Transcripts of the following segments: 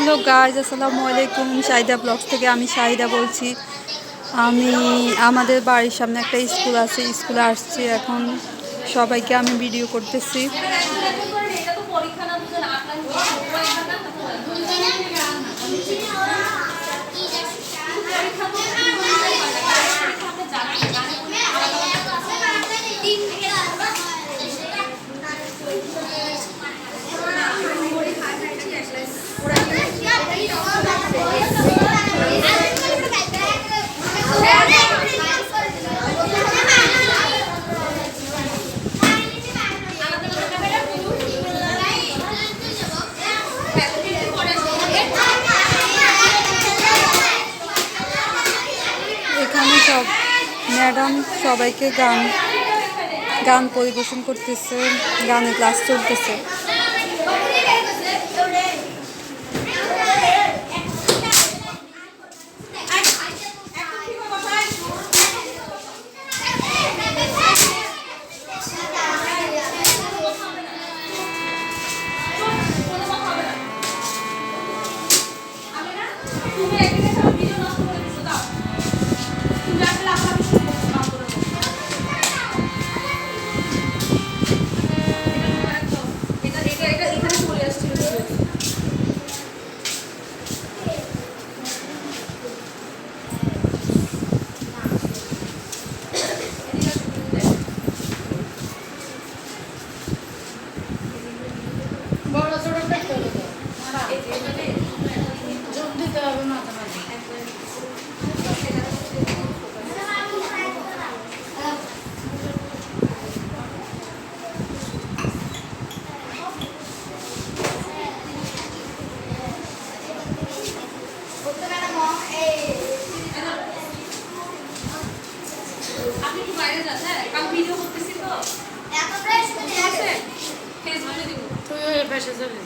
Hello guys আসসালামু আলাইকুম। Shahida blogs থেকে আমি শাহিদা বলছি। আমি আমাদের বাড়ির সামনে একটা স্কুল আছে, স্কুলে আসছি এখন। সবাইকে আমি ভিডিও করতেছি। ম্যাডাম সবাইকে গান গান পরিবেশন করতেছে গানের ক্লাস চলতেছে। বড় আপনি কি বাইরে হ্যাঁ কারণ ভিডিও করতেছি তো। ঠিক আছে? ফেসবুকে দিব। তুই ওই পাশে চলে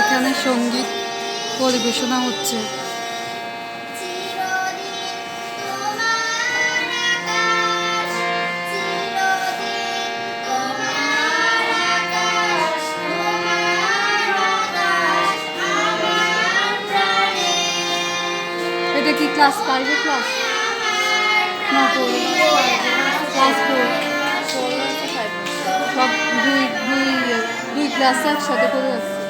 এখানে সংগীত পরিবেশনা হচ্ছে। এটা কি ক্লাস ফাইভের ক্লাস না ক্লাস সব দুই দুই দুই ক্লাস একসাথে করে আসছে